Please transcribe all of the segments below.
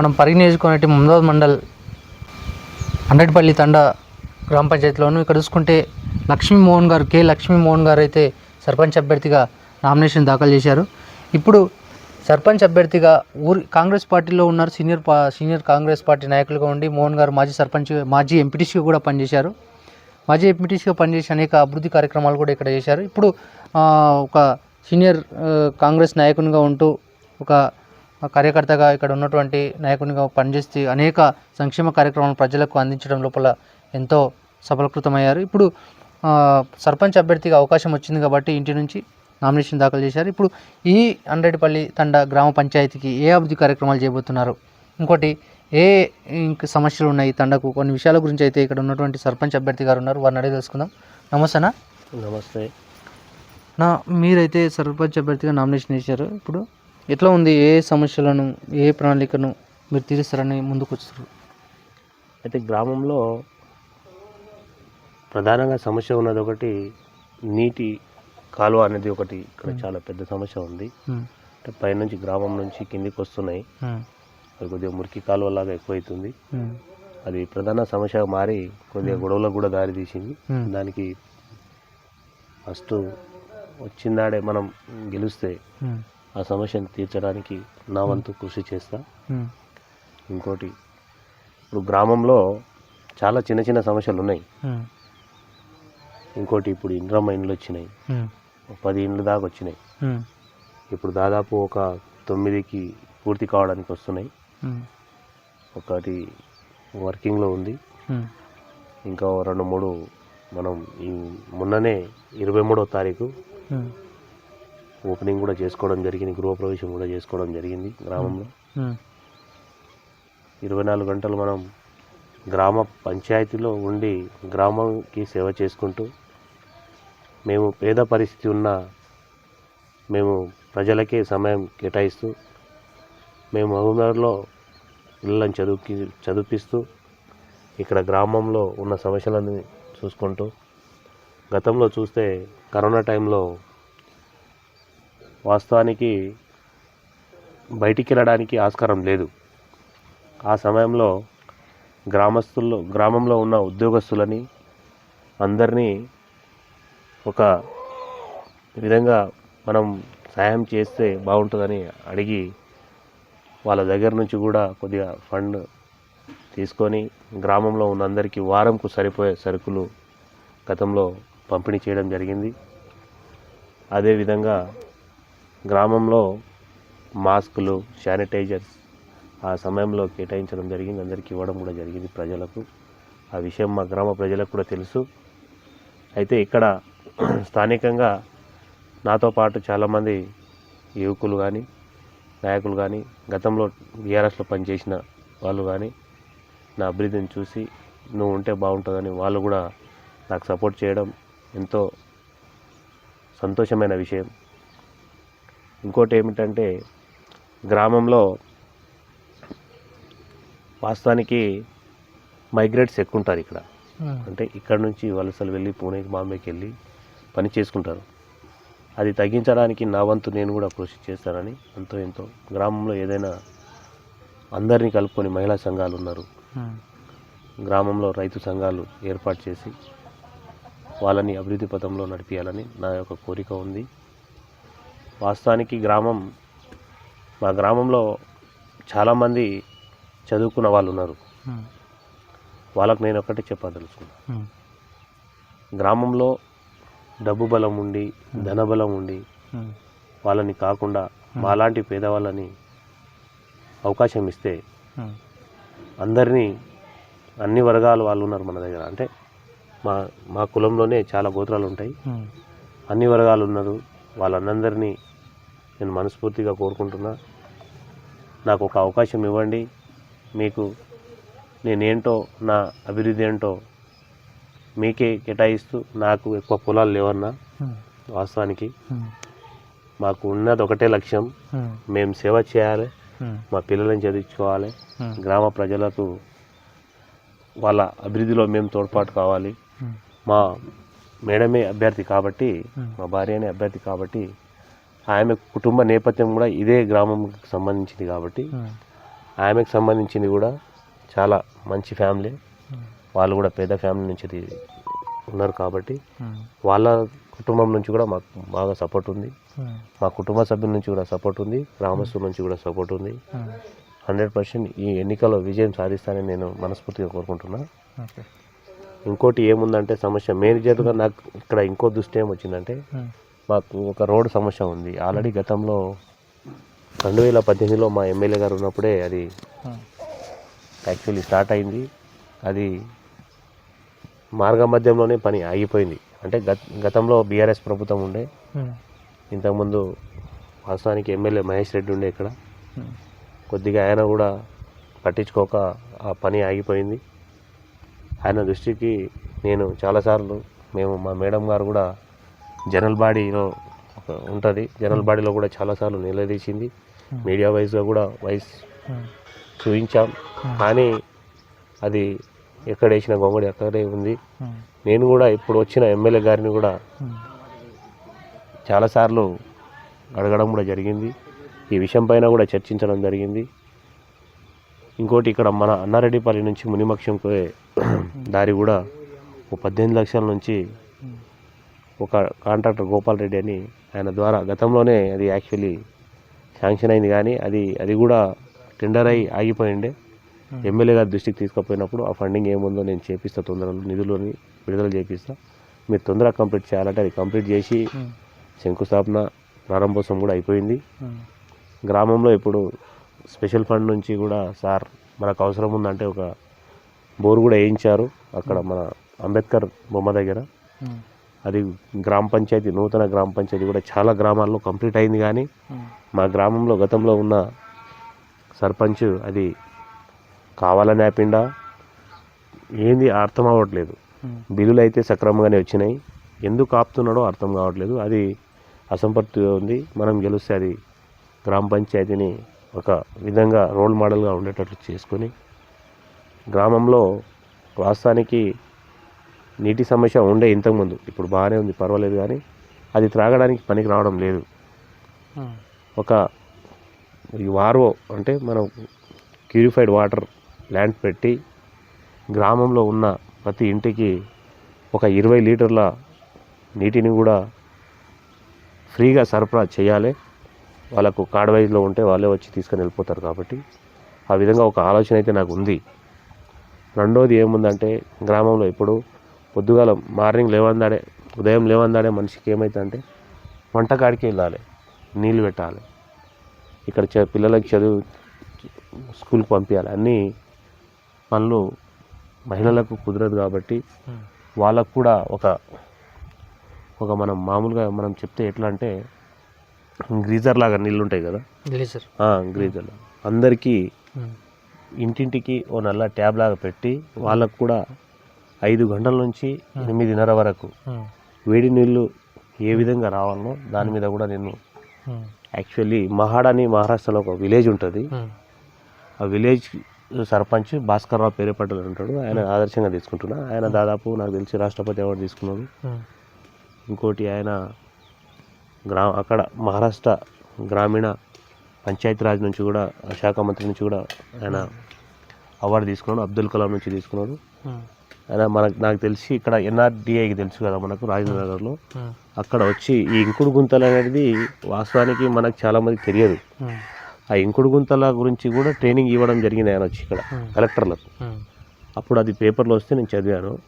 మనం పరిగణించుకునే ముందోద్ మండల్ అండటిపల్లి తండ గ్రామ పంచాయతీలోను ఇక్కడ చూసుకుంటే లక్ష్మీమోహన్ గారు కె లక్ష్మీమోహన్ గారు అయితే సర్పంచ్ అభ్యర్థిగా నామినేషన్ దాఖలు చేశారు. ఇప్పుడు సర్పంచ్ అభ్యర్థిగా ఊరి కాంగ్రెస్ పార్టీలో ఉన్నారు సీనియర్ పా సీనియర్ కాంగ్రెస్ పార్టీ నాయకులుగా ఉండి మోహన్ గారు మాజీ సర్పంచ్ మాజీ ఎంపీటీసీగా కూడా పనిచేశారు. మాజీ ఎంపీటీసీగా పనిచేసి అనేక అభివృద్ధి కార్యక్రమాలు కూడా ఇక్కడ చేశారు. ఇప్పుడు ఒక సీనియర్ కాంగ్రెస్ నాయకునిగా ఉంటూ ఒక కార్యకర్తగా ఇక్కడ ఉన్నటువంటి నాయకునిగా పనిచేసి అనేక సంక్షేమ కార్యక్రమాలు ప్రజలకు అందించడం లోపల ఎంతో సఫలీకృతమయ్యారు. ఇప్పుడు సర్పంచ్ అభ్యర్థిగా అవకాశం వచ్చింది కాబట్టి ఇంటి నుంచి నామినేషన్ దాఖలు చేశారు. ఇప్పుడు ఈ అండ్రెడ్పల్లి తండ గ్రామ పంచాయతీకి ఏ అభివృద్ధి కార్యక్రమాలు చేయబోతున్నారు ఇంకోటి ఏ ఇంక సమస్యలు ఉన్నాయి తండకు? కొన్ని విషయాల గురించి అయితే ఇక్కడ ఉన్నటువంటి సర్పంచ్ అభ్యర్థి గారు ఉన్నారు. వారిని అడిగి తెలుసుకుందాం. నమస్తేనా? నమస్తే. నా మీరైతే సర్పంచ్ అభ్యర్థిగా నామినేషన్ చేశారు ఇప్పుడు ఎట్లా ఉంది? ఏ సమస్యలను ఏ ప్రణాళికను మీరు తీరుస్తారని ముందుకు వచ్చారు అయితే గ్రామంలో ప్రధానంగా సమస్య ఉన్నది ఒకటి నీటి కాలువ అనేది ఒకటి. ఇక్కడ చాలా పెద్ద సమస్య ఉంది. అంటే పైనుంచి గ్రామం నుంచి కిందికి వస్తున్నాయి. అది కొద్దిగా మురికి కాలువ లాగా ఎక్కువైతుంది అది ప్రధాన సమస్యగా మారి కొద్దిగా గొడవలకు కూడా దారి తీసింది. దానికి ఫస్ట్ వచ్చిందాడే మనం గెలిస్తే ఆ సమస్యను తీర్చడానికి నా వంతు కృషి చేస్తా. ఇంకోటి ఇప్పుడు గ్రామంలో చాలా చిన్న చిన్న సమస్యలు ఉన్నాయి. ఇంకోటి ఇప్పుడు ఇంద్రమ్మ ఇండ్లు వచ్చినాయి. పది ఇండ్లు దాకా వచ్చినాయి. ఇప్పుడు దాదాపు ఒక తొమ్మిదికి పూర్తి కావడానికి వస్తున్నాయి. ఒకటి వర్కింగ్లో ఉంది. ఇంకా రెండు మూడు మనం ఈ మొన్ననే ఇరవై మూడో తారీఖు ఓపెనింగ్ కూడా చేసుకోవడం జరిగింది. గృహప్రవేశం కూడా చేసుకోవడం జరిగింది గ్రామంలో. ఇరవై నాలుగు గంటలు మనం గ్రామ పంచాయతీలో ఉండి గ్రామంకి సేవ చేసుకుంటూ మేము పేద పరిస్థితి ఉన్న మేము ప్రజలకే సమయం కేటాయిస్తూ మేము మహబూబ్నగర్లో పిల్లలను చదువుకి చదివిపిస్తూ ఇక్కడ గ్రామంలో ఉన్న సమస్యలను చూసుకుంటూ గతంలో చూస్తే కరోనా టైంలో వాస్తవానికి బయటికి వెళ్ళడానికి ఆస్కారం లేదు. ఆ సమయంలో గ్రామస్తుల్లో గ్రామంలో ఉన్న ఉద్యోగస్తులని అందరినీ ఒక విధంగా మనం సాయం చేస్తే బాగుంటుందని అడిగి వాళ్ళ దగ్గర నుంచి కూడా కొద్దిగా ఫండ్ తీసుకొని గ్రామంలో ఉన్న అందరికీ వారంకు సరిపోయే సరుకులు గతంలో పంపిణీ చేయడం జరిగింది. అదేవిధంగా గ్రామంలో మాస్కులు శానిటైజర్స్ ఆ సమయంలో కేటాయించడం జరిగింది. అందరికీ ఇవ్వడం కూడా జరిగింది ప్రజలకు. ఆ విషయం మా గ్రామ ప్రజలకు కూడా తెలుసు. అయితే ఇక్కడ స్థానికంగా నాతో పాటు చాలామంది యువకులు కానీ నాయకులు కానీ గతంలో బీఆర్ఎస్లో పనిచేసిన వాళ్ళు కానీ నా అభివృద్ధిని చూసి నువ్వు ఉంటే బాగుంటుందని వాళ్ళు కూడా నాకు సపోర్ట్ చేయడం ఎంతో సంతోషమైన విషయం. ఇంకోటి ఏమిటంటే గ్రామంలో వాస్తవానికి మైగ్రేట్స్ ఎక్కువ ఉంటారు ఇక్కడ అంటే ఇక్కడ నుంచి వలసలు వెళ్ళి పూణేకి బాంబేకి వెళ్ళి పని చేసుకుంటారు. అది తగ్గించడానికి నా వంతు నేను కూడా కృషి చేస్తానని ఎంతో ఎంతో గ్రామంలో ఏదైనా అందరినీ కలుపుకొని మహిళా సంఘాలు ఉన్నారు. గ్రామంలో రైతు సంఘాలు ఏర్పాటు చేసి వాళ్ళని అభివృద్ధి పథంలో నడిపించాలని నా యొక్క కోరిక ఉంది. వాస్తవానికి గ్రామం మా గ్రామంలో చాలామంది చదువుకున్న వాళ్ళు ఉన్నారు. వాళ్ళకు నేను ఒకటి చెప్పదలుచుకున్నాను గ్రామంలో డబ్బు బలం ఉండి ధనబలం ఉండి వాళ్ళని కాకుండా మాలాంటి పేదవాళ్ళని అవకాశం ఇస్తే అందరినీ అన్ని వర్గాల వాళ్ళు ఉన్నారు మన దగ్గర. అంటే మా మా కులంలోనే చాలా గోత్రాలు ఉంటాయి. అన్ని వర్గాలు ఉన్నారు. వాళ్ళందరినీ నేను మనస్ఫూర్తిగా కోరుకుంటున్నా. నాకు ఒక అవకాశం ఇవ్వండి. మీకు నేనేంటో నా అభివృద్ధి ఏంటో మీకే కేటాయిస్తూ నాకు ఎక్కువ పొలాలు లేవన్నా వాస్తవానికి మాకు ఉన్నది ఒకటే లక్ష్యం. మేము సేవ చేయాలి. మా పిల్లలను చదివించుకోవాలి. గ్రామ ప్రజలకు వాళ్ళ అభివృద్ధిలో మేము తోడ్పాటు కావాలి. మా మేడమే అభ్యర్థి కాబట్టి మా భార్యనే అభ్యర్థి కాబట్టి ఆమె కుటుంబ నేపథ్యం కూడా ఇదే గ్రామంకి సంబంధించింది కాబట్టి ఆమెకు సంబంధించింది కూడా చాలా మంచి ఫ్యామిలీ. వాళ్ళు కూడా పేద ఫ్యామిలీ నుంచి ఉన్నారు కాబట్టి వాళ్ళ కుటుంబం నుంచి కూడా మాకు బాగా సపోర్ట్ ఉంది. మా కుటుంబ సభ్యుల నుంచి కూడా సపోర్ట్ ఉంది. గ్రామస్తుల నుంచి కూడా సపోర్ట్ ఉంది. హండ్రెడ్ పర్సెంట్ ఈ ఎన్నికల్లో విజయం సాధిస్తానని నేను మనస్ఫూర్తిగా కోరుకుంటున్నా. ఇంకోటి ఏముందంటే సమస్య. మేనేజర్గా నాకు ఇక్కడ ఇంకో దృష్టి ఏమొచ్చిందంటే మాకు ఒక రోడ్ సమస్య ఉంది. ఆల్రెడీ గతంలో రెండు వేల పద్దెనిమిదిలో మా ఎమ్మెల్యే గారు ఉన్నప్పుడే అది యాక్చువల్లీ స్టార్ట్ అయింది. అది మార్గ మధ్యంలోనే పని ఆగిపోయింది. అంటే గత గతంలో బీఆర్ఎస్ ప్రభుత్వం ఉండే. ఇంతకుముందు వాస్తవానికి ఎమ్మెల్యే మహేష్ రెడ్డి ఉండే ఇక్కడ. కొద్దిగా ఆయన కూడా పట్టించుకోక ఆ పని ఆగిపోయింది. ఆయన దృష్టికి నేను చాలాసార్లు మేము మా మేడం గారు కూడా జనరల్ బాడీలో ఉంటుంది. జనరల్ బాడీలో కూడా చాలాసార్లు నిలదీసింది. మీడియా వైజ్గా కూడా వైస్ చూపించాం. కానీ అది ఎక్కడ వేసిన గొంగడి అక్కడే ఉంది. నేను కూడా ఇప్పుడు వచ్చిన ఎమ్మెల్యే గారిని కూడా చాలాసార్లు అడగడం కూడా జరిగింది. ఈ విషయం పైన కూడా చర్చించడం జరిగింది. ఇంకోటి ఇక్కడ మన అన్నారెడ్డిపల్లి నుంచి మునిమక్షం పోయే దారి కూడా ఒక పద్దెనిమిది లక్షల నుంచి ఒక కాంట్రాక్టర్ గోపాల్ రెడ్డి అని ఆయన ద్వారా గతంలోనే అది యాక్చువల్లీ శాంక్షన్ అయింది కానీ అది అది కూడా టెండర్ అయి ఆగిపోయిండే. ఎమ్మెల్యే గారి దృష్టికి తీసుకుపోయినప్పుడు ఆ ఫండింగ్ ఏముందో నేను చేపిస్తా తొందరలో నిధులని విడుదల చేపిస్తా. మీరు తొందరగా కంప్లీట్ చేయాలంటే అది కంప్లీట్ చేసి శంకుస్థాపన ప్రారంభోత్సవం కూడా అయిపోయింది. గ్రామంలో ఇప్పుడు స్పెషల్ ఫండ్ నుంచి కూడా సార్ మనకు అవసరం ఉందంటే ఒక బోర్ కూడా వేయించారు అక్కడ మన అంబేద్కర్ బొమ్మ దగ్గర. అది గ్రామ పంచాయతీ నూతన గ్రామ పంచాయతీ కూడా చాలా గ్రామాల్లో కంప్లీట్ అయింది కానీ మా గ్రామంలో గతంలో ఉన్న సర్పంచ్ అది కావాలని ఆపిండా. ఏంది అర్థం అవ్వట్లేదు. బిల్లులు అయితే సక్రమంగానే వచ్చినాయి. ఎందుకు ఆపుతున్నాడో అర్థం కావట్లేదు. అది అసంపర్తిగా ఉంది. మనం గెలిస్తే అది గ్రామ పంచాయతీని ఒక విధంగా రోల్ మోడల్గా ఉండేటట్లు చేసుకొని గ్రామంలో వాస్తవానికి నీటి సమస్య ఉండే ఇంతకుముందు. ఇప్పుడు బాగానే ఉంది పర్వాలేదు కానీ అది త్రాగడానికి పనికి రావడం లేదు. ఒక ఈ వార్వో అంటే మనం ప్యూరిఫైడ్ వాటర్ ల్యాండ్ పెట్టి గ్రామంలో ఉన్న ప్రతి ఇంటికి ఒక ఇరవై లీటర్ల నీటిని కూడా ఫ్రీగా సరఫరా చేయాలి. వాళ్ళకు కార్డ్ వైజ్లో ఉంటే వాళ్ళే వచ్చి తీసుకొని వెళ్ళిపోతారు కాబట్టి ఆ విధంగా ఒక ఆలోచన అయితే నాకు ఉంది. రెండోది ఏముందంటే గ్రామంలో ఇప్పుడు పొద్దుగాల మార్నింగ్ లేవందాడే ఉదయం లేవందాడే మనిషికి ఏమవుతుందంటే వంటకాడికి వెళ్ళాలి నీళ్ళు పెట్టాలి. ఇక్కడ చ పిల్లలకి చదువు స్కూల్కి పంపించాలి అన్నీ పనులు మహిళలకు కుదరదు కాబట్టి వాళ్ళకు కూడా ఒక ఒక మనం మామూలుగా మనం చెప్తే ఎట్లా అంటే గ్రీజర్ లాగా నీళ్ళు ఉంటాయి కదా? గ్లేజర్ ఆ, గ్రీజర్. అందరికీ ఇంటింటికి ఓ నల్ల ట్యాబ్ లాగా పెట్టి వాళ్ళకు కూడా ఐదు గంటల నుంచి ఎనిమిదిన్నర వరకు వేడి నీళ్ళు ఏ విధంగా రావాలనో దాని మీద కూడా నేను యాక్చువల్లీ మహాడ్ అని మహారాష్ట్రలో ఒక విలేజ్ ఉంటుంది. ఆ విలేజ్ సర్పంచ్ భాస్కర్ రావు పేరేపట్టలు ఉంటాడు. ఆయన ఆదర్శంగా తీసుకుంటున్నా. ఆయన దాదాపు నాకు తెలిసి రాష్ట్రపతి అవార్డు తీసుకున్నాడు. ఇంకోటి ఆయన గ్రా అక్కడ మహారాష్ట్ర గ్రామీణ పంచాయతీరాజ్ నుంచి కూడా శాఖ మంత్రి నుంచి కూడా ఆయన అవార్డు తీసుకున్నాడు. అబ్దుల్ కలాం నుంచి తీసుకున్నాడు. మనకు నాకు తెలిసి ఇక్కడ ఎన్ఆర్డిఐకి తెలుసు కదా మనకు రాజేంద్ర నగర్లో అక్కడ వచ్చి ఈ ఇంకుడు గుంతలు అనేది వాస్తవానికి మనకు చాలా మందికి తెలియదు. ఆ. ఇంకుడు గుంతల గురించి కూడా ట్రైనింగ్ ఇవ్వడం జరిగింది ఆయన వచ్చి ఇక్కడ కలెక్టర్లకు అప్పుడు అది పేపర్లో వస్తే నేను చదివాను.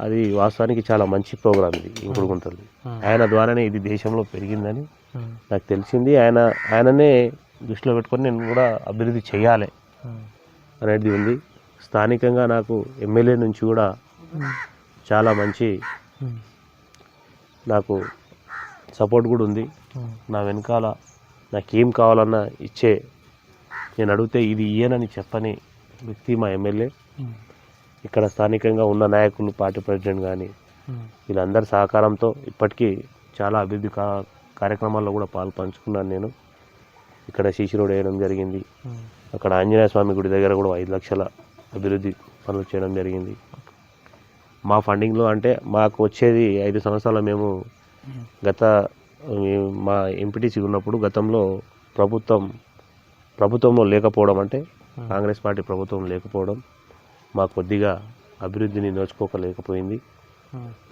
అది వాస్తవానికి చాలా మంచి ప్రోగ్రామ్ ఇది ఇంకుడు గుంతలు ఆయన ద్వారానే ఇది దేశంలో పెరిగిందని నాకు తెలిసింది. ఆయన ఆయననే దృష్టిలో పెట్టుకొని నేను కూడా అభివృద్ధి చేయాలి అనేది ఉంది. స్థానికంగా నాకు ఎమ్మెల్యే నుంచి కూడా చాలా మంచి నాకు సపోర్ట్ కూడా ఉంది. నా వెనకాల నాకేం కావాలన్నా ఇచ్చే నేను అడిగితే ఇది ఇయ్యనని చెప్పని వ్యక్తి మా ఎమ్మెల్యే. ఇక్కడ స్థానికంగా ఉన్న నాయకులు పార్టీ ప్రెసిడెంట్ కానీ వీళ్ళందరి సహకారంతో ఇప్పటికీ చాలా అభివృద్ధి కా కార్యక్రమాల్లో కూడా పాలు పంచుకున్నాను నేను. ఇక్కడ సీసీ వేయడం జరిగింది. అక్కడ ఆంజనేయ స్వామి గుడి దగ్గర కూడా ఐదు లక్షల అభివృద్ధి పనులు చేయడం జరిగింది. మా ఫండింగ్లో అంటే మాకు వచ్చేది ఐదు సంవత్సరాల మేము గత మా ఎంపీటీసీ ఉన్నప్పుడు గతంలో ప్రభుత్వం ప్రభుత్వంలో లేకపోవడం అంటే కాంగ్రెస్ పార్టీ ప్రభుత్వం లేకపోవడం మా కొద్దిగా అభివృద్ధిని నోచుకోకలేకపోయింది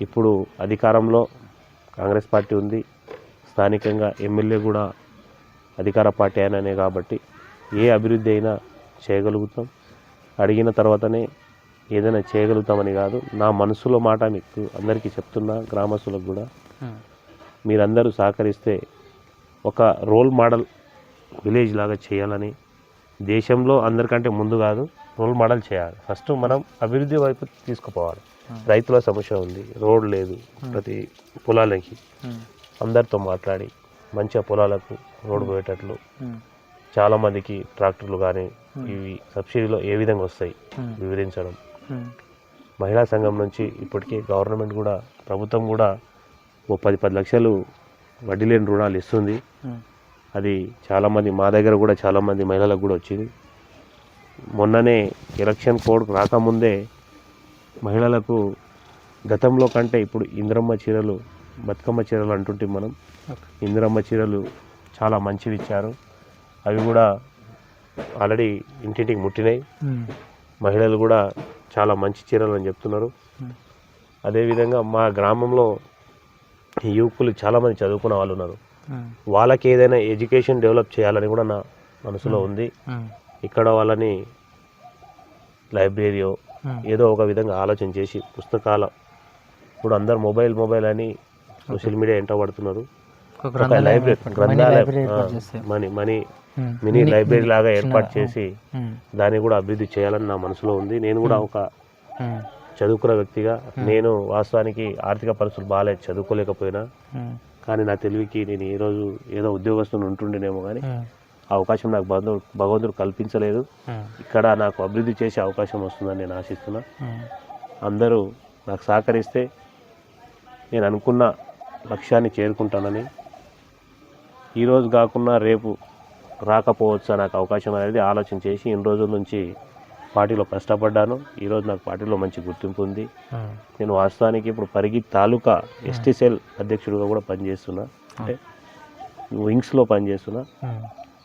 ఇప్పుడు అధికారంలో కాంగ్రెస్ పార్టీ ఉంది. స్థానికంగా ఎమ్మెల్యే కూడా అధికార పార్టీ అయిననే కాబట్టి ఏ అభివృద్ధి అయినా చేయగలుగుతాం. అడిగిన తర్వాతనే ఏదైనా చేయగలుగుతామని కాదు నా మనసులో మాట మీకు అందరికీ చెప్తున్నా గ్రామస్తులకు కూడా. మీరందరూ సహకరిస్తే ఒక రోల్ మోడల్ విలేజ్ లాగా చేయాలని దేశంలో అందరికంటే ముందు కాదు రోల్ మోడల్ చేయాలి. ఫస్ట్ మనం అభివృద్ధి వైపు తీసుకుపోవాలి. రైతుల సమస్య ఉంది రోడ్ లేదు ప్రతి పొలాలకి అందరితో మాట్లాడి మంచిగా పొలాలకు రోడ్డు పోయేటట్లు చాలామందికి ట్రాక్టర్లు కానీ ఇవి సబ్సిడీలో ఏ విధంగా వస్తాయి వివరించడం. మహిళా సంఘం నుంచి ఇప్పటికీ గవర్నమెంట్ కూడా ప్రభుత్వం కూడా ఓ పది పది లక్షలు వడ్డీ లేని రుణాలు ఇస్తుంది. అది చాలామంది మా దగ్గర కూడా చాలామంది మహిళలకు కూడా వచ్చింది. మొన్ననే ఎలక్షన్ కోడ్ రాకముందే మహిళలకు గతంలో కంటే ఇప్పుడు ఇంద్రమ్మ చీరలు బతుకమ్మ చీరలు అంటుంటే మనం ఇందిరమ్మ చీరలు చాలా మంచివి ఇచ్చారు. అవి కూడా ఆల్రెడీ ఇంటింటికి ముట్టినాయి. మహిళలు కూడా చాలా మంచి చీరలు అని చెప్తున్నారు. అదేవిధంగా మా గ్రామంలో యువకులు చాలామంది చదువుకున్న వాళ్ళు ఉన్నారు. వాళ్ళకి ఏదైనా ఎడ్యుకేషన్ డెవలప్ చేయాలని కూడా నా మనసులో ఉంది. ఇక్కడ వాళ్ళని లైబ్రరీయో ఏదో ఒక విధంగా ఆలోచన చేసి పుస్తకాల ఇప్పుడు అందరు మొబైల్ మొబైల్ అని సోషల్ మీడియా ఎంట పడుతున్నారు. ఒక లైబ్రరీ గ్రంథాలయం ఆ, మనీ మనీ మినీ లైబ్రరీ లాగా ఏర్పాటు చేసి దాన్ని కూడా అభివృద్ధి చేయాలని నా మనసులో ఉంది. నేను కూడా ఒక చదువుకున్న వ్యక్తిగా నేను వాస్తవానికి ఆర్థిక పరిస్థితులు బాగాలేదు చదువుకోలేకపోయినా. కానీ నా తెలివికి నేను ఈ రోజు ఏదో ఉద్యోగస్తుని ఉంటుండేనేమో కానీ ఆ అవకాశం నాకు భగవంతుడు భగవంతుడు కల్పించలేదు. ఇక్కడ నాకు అభివృద్ధి చేసే అవకాశం వస్తుందని నేను ఆశిస్తున్నా. అందరూ నాకు సహకరిస్తే నేను అనుకున్న లక్ష్యాన్ని చేరుకుంటానని ఈరోజు కాకుండా రేపు రాకపోవచ్చు నాకు అవకాశం అనేది ఆలోచన చేసి ఇన్ని రోజుల నుంచి పార్టీలో కష్టపడ్డాను. ఈరోజు నాకు పార్టీలో మంచి గుర్తింపు ఉంది. నేను వాస్తవానికి ఇప్పుడు పరిగి తాలూకా ఎస్టీ సెల్ అధ్యక్షుడిగా కూడా పనిచేస్తున్నా. అంటే వింగ్స్లో పనిచేస్తున్నా.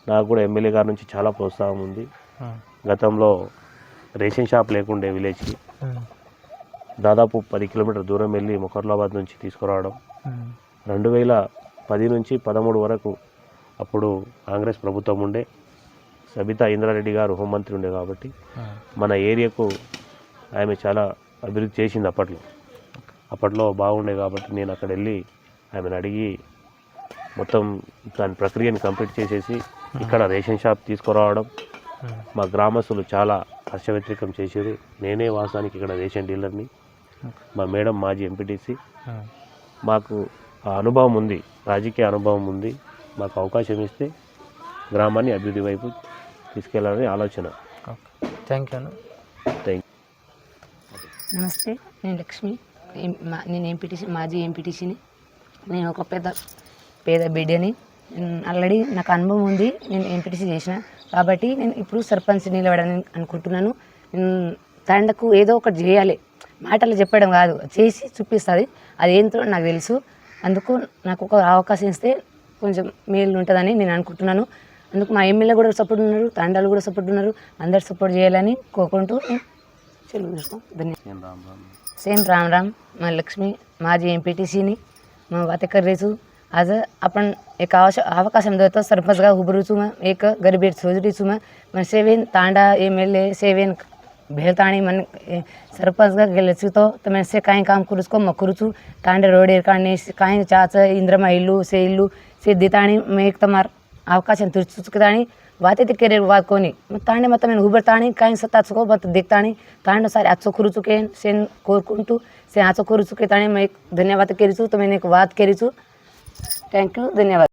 నాకు కూడా ఎమ్మెల్యే గారి నుంచి చాలా ప్రోత్సాహం ఉంది. గతంలో రేషన్ షాప్ లేకుండే విలేజ్కి దాదాపు పది కిలోమీటర్ దూరం వెళ్ళి ముఖర్లాబాద్ నుంచి తీసుకురావడం. రెండు వేల పది నుంచి పదమూడు వరకు అప్పుడు కాంగ్రెస్ ప్రభుత్వం ఉండే. సబితా ఇంద్రారెడ్డి గారు హోంమంత్రి ఉండే కాబట్టి మన ఏరియాకు ఆమె చాలా అభివృద్ధి చేసింది అప్పట్లో. అప్పట్లో బాగుండే కాబట్టి నేను అక్కడ వెళ్ళి ఆమెను అడిగి మొత్తం దాని ప్రక్రియను కంప్లీట్ చేసేసి ఇక్కడ రేషన్ షాప్ తీసుకురావడం. మా గ్రామస్తులు చాలా హర్ష వ్యతిరేకం చేసేది. నేనే వాస్తవానికి ఇక్కడ రేషన్ డీలర్ని. మా మేడం మాజీ ఎంపీటీసీ. మాకు ఆ అనుభవం ఉంది. రాజకీయ అనుభవం ఉంది. మాకు అవకాశం ఇస్తే గ్రామాన్ని అభివృద్ధి వైపు తీసుకెళ్ళాలని ఆలోచన. థ్యాంక్ యూ అన్న. థ్యాంక్ నమస్తే నేను లక్ష్మి. నేను ఎంపీటీసీ మాజీ ఎంపీటీసీని. నేను ఒక పెద్ద పేద బిడ్డని. ఆల్రెడీ నాకు అనుభవం ఉంది నేను ఎంపీటీసీ చేసిన. కాబట్టి నేను ఇప్పుడు సర్పంచ్ నిలబడని అనుకుంటున్నాను. నేను తండకు ఏదో ఒకటి చేయాలి. మాటలు చెప్పడం కాదు చేసి చూపిస్తుంది. అది ఏంటో నాకు తెలుసు. అందుకు నాకు ఒక అవకాశం ఇస్తే కొంచెం మేలు ఉంటుందని నేను అనుకుంటున్నాను అందుకు మా ఎమ్మెల్యే కూడా సపోర్ట్ ఉన్నారు తండాలు కూడా సపోర్ట్ ఉన్నారు అందరు సపోర్ట్ చేయాలని కోరుకుంటూ నేను సెలవు తీసుకుంటాను ధన్యవాదాలు सेम राम राम मैं लक्ष्मी माझी एम पी टी सीनी मग बातें करायचो आज आपण एक आवश्य अवकाश देतो सरपंच गाव उभरूचू मग एक गरीबी सोजरीचू मग मग seven Tanda M L A seven బేతాణి మన సర్పంచ్గా గెలిచితో మెసే కాయ కాం కురుచుకో కురుచు కాండే రోడ్ ఎరకాండి కాయ చాచ ఇంద్రమ ఇల్లు సే ఇల్లు సే దితాణి మేక్ తమార్ అవకాశం తుర్చుకుతాని వాతే కెరీర్ వాకోని తాండే మొత్తం నేను ఉబడతాని కాయ సత్తా చుకో మొత్తం దిగుతాని తాండ సారి అచ్చో కురుచుకే సేన్ కోరుకుంటూ సే అచ్చో కురుచుకే తాని మేక్ ధన్యవాద కెరిచు తమ నేను వాత్ కెరిచు థ్యాంక్ యూ ధన్యవాద